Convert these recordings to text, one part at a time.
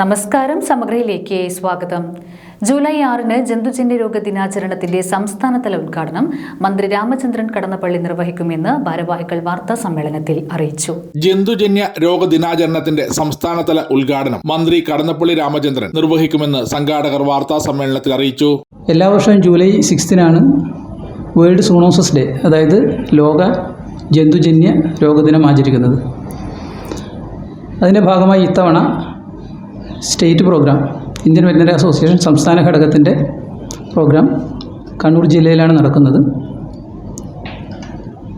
നമസ്കാരം സമഗ്രയിലേക്ക് സ്വാഗതം. ജൂലൈ ആറിന് ജന്തുജന്യ രോഗ ദിനാചരണത്തിന്റെ സംസ്ഥാനതല ഉദ്ഘാടനം മന്ത്രി രാമചന്ദ്രൻ കടന്നപ്പള്ളി നിർവഹിക്കുമെന്ന് ഭാരവാഹികൾ വാർത്താ സമ്മേളനത്തിൽ അറിയിച്ചു. ജന്തുജന്യ രോഗ ദിനാചരണത്തിന്റെ സംസ്ഥാനതല ഉദ്ഘാടനം മന്ത്രി കടന്നപ്പള്ളി രാമചന്ദ്രൻ നിർവഹിക്കുമെന്ന് സംഘാടകർ വാർത്താ സമ്മേളനത്തിൽ അറിയിച്ചു. എല്ലാ വർഷവും ജൂലൈ സിക്സ്തിനാണ് വേൾഡ് സോണോസസ് ഡേ അതായത് ലോക ജന്തുജന്യ രോഗദിനം ആചരിക്കുന്നത്. അതിന്റെ ഭാഗമായി ഇത്തവണ state program Indian veterinary association സംസ്ഥാന ഘടകത്തിന്റെ പ്രോഗ്രാം കണ്ണൂർ ജില്ലയിലാണ് നടക്കുന്നത്.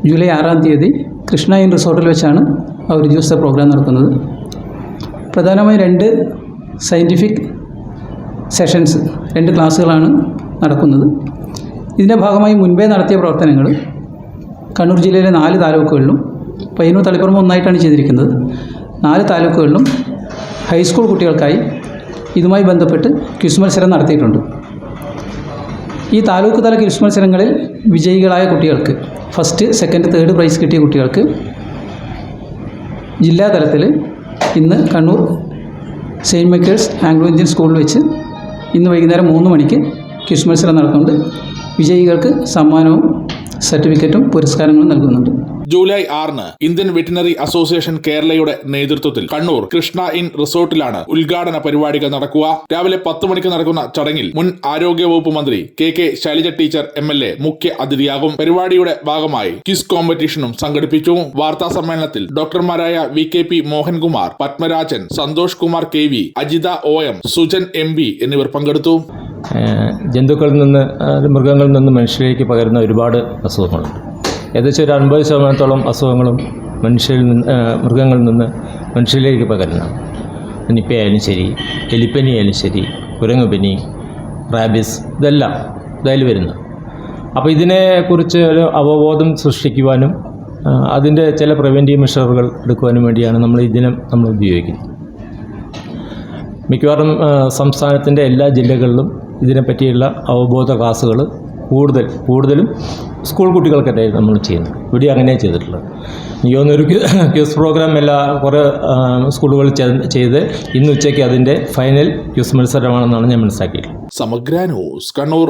ജൂലൈ ആറാം തീയതി കൃഷ്ണ ഇൻ റിസോർട്ടിൽ വെച്ചാണ് ആ ഒരു ദിവസത്തെ പ്രോഗ്രാം നടക്കുന്നത്. പ്രധാനമായും രണ്ട് സയന്റിഫിക് സെഷൻസ് രണ്ട് ക്ലാസ്സുകളാണ് നടക്കുന്നത്. ഇതിന്റെ ഭാഗമായി മുൻപേ നടത്തിയ പ്രവർത്തനങ്ങൾ കണ്ണൂർ ജില്ലയിലെ നാല് താലൂക്കുകളിലും പയ്യന്നൂർ തളിപ്പുറം ഒന്നായിട്ടാണ് ചെയ്തിരിക്കുന്നത്. നാല് താലൂക്കുകളിലും ഹൈസ്കൂൾ കുട്ടികൾക്കായി ഇതുമായി ബന്ധപ്പെട്ട് ക്വിസ് മത്സരം നടത്തിയിട്ടുണ്ട്. ഈ താലൂക്ക് തല ക്വിസ് മത്സരങ്ങളിൽ വിജയികളായ കുട്ടികൾക്ക് ഫസ്റ്റ് സെക്കൻഡ് തേർഡ് പ്രൈസ് കിട്ടിയ കുട്ടികൾക്ക് ജില്ലാ തലത്തിൽ ഇന്ന് Kannur saint Michael's Anglo Indian സ്കൂളിൽ വെച്ച് ഇന്ന് വൈകുന്നേരം മൂന്ന് മണിക്ക് ക്വിസ് മത്സരം നടത്തുന്നുണ്ട്. വിജയികൾക്ക് സമ്മാനവും സർട്ടിഫിക്കറ്റും പുരസ്കാരങ്ങളും നൽകുന്നുണ്ട്. ജൂലൈ ആറിന് ഇന്ത്യൻ വെറ്റിനറി അസോസിയേഷൻ കേരളയുടെ നേതൃത്വത്തിൽ കണ്ണൂർ കൃഷ്ണ ഇൻ റിസോർട്ടിലാണ് ഉദ്ഘാടന പരിപാടികൾ നടക്കുക. രാവിലെ പത്ത് മണിക്ക് നടക്കുന്ന ചടങ്ങിൽ മുൻ ആരോഗ്യവകുപ്പ് മന്ത്രി K K Shailaja teacher M L A മുഖ്യ അതിഥിയാകും. പരിപാടിയുടെ ഭാഗമായി ക്വിസ് കോമ്പറ്റീഷനും സംഘടിപ്പിച്ചു. വാർത്താ സമ്മേളനത്തിൽ ഡോക്ടർമാരായ V K P Mohankumar Padmarajan Santhosh Kumar K V Ajitha O M Sujan M B എന്നിവർ പങ്കെടുത്തു. ജന്തുക്കളിൽ നിന്ന് മൃഗങ്ങളിൽ നിന്ന് മനുഷ്യരിലേക്ക് പകരുന്ന ഒരുപാട് അസുഖങ്ങളുണ്ട്. ഏകദേശം ഒരു അൻപത് ശതമാനത്തോളം അസുഖങ്ങളും മനുഷ്യരിൽ നിന്ന് മൃഗങ്ങളിൽ നിന്ന് മനുഷ്യരിലേക്ക് പകരുന്ന. നിപ്പയായാലും ശരി എലിപ്പനി ആയാലും ശരി കുരങ്ങുപനി റാബിസ് ഇതെല്ലാം ഇതായാലും വരുന്നു. അപ്പോൾ ഇതിനെക്കുറിച്ച് ഒരു അവബോധം സൃഷ്ടിക്കുവാനും അതിന്റെ ചില പ്രിവെന്റീവ് മെഷറുകൾ എടുക്കുവാനും വേണ്ടിയാണ് നമ്മൾ ഇതിനെ നമ്മൾ ഉപയോഗിക്കുന്നത്. മിക്കവാറും സംസ്ഥാനത്തിന്റെ എല്ലാ ജില്ലകളിലും ഇതിനെപ്പറ്റിയുള്ള അവബോധ ക്ലാസ്സുകൾ കൂടുതൽ കൂടുതലും സ്കൂൾ കുട്ടികൾക്കിടെ നമ്മൾ ചെയ്യുന്നത്. ഇവിടെ അങ്ങനെ ചെയ്തിട്ടുള്ളത്. എനിക്ക് ക്യൂസ് പ്രോഗ്രാം എല്ലാ കുറേ സ്കൂളുകളിൽ ചെയ്ത് ഇന്ന് ഉച്ചയ്ക്ക് അതിന്റെ ഫൈനൽ ക്യൂസ് മത്സരമാണെന്നാണ് ഞാൻ മനസ്സിലാക്കിയിട്ടുള്ളത്. സമഗ്ര ന്യൂസ് കണ്ണൂർ